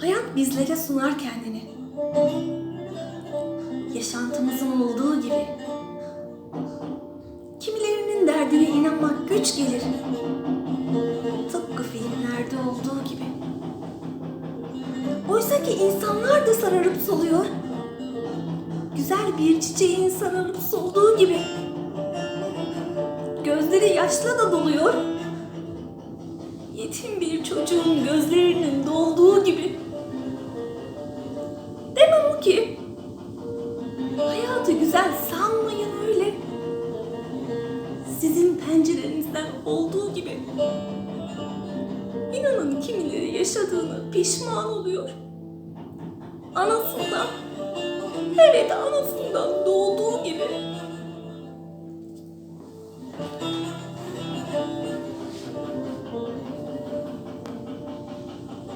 Hayat bizlere sunar kendini. Yaşantımızın olduğu gibi. Kimilerinin derdine inanmak güç gelir. Tıpkı filmlerde olduğu gibi. Oysa ki insanlar da sararıp soluyor. Güzel bir çiçeğin sararıp solduğu gibi. Gözleri yaşla da doluyor. Bir çocuğun gözlerinin dolduğu gibi. Demem o ki. Hayatı güzel sanmayın öyle. Sizin pencerenizden olduğu gibi. İnanın kimileri yaşadığını pişman oluyor. Anasından, evet anasından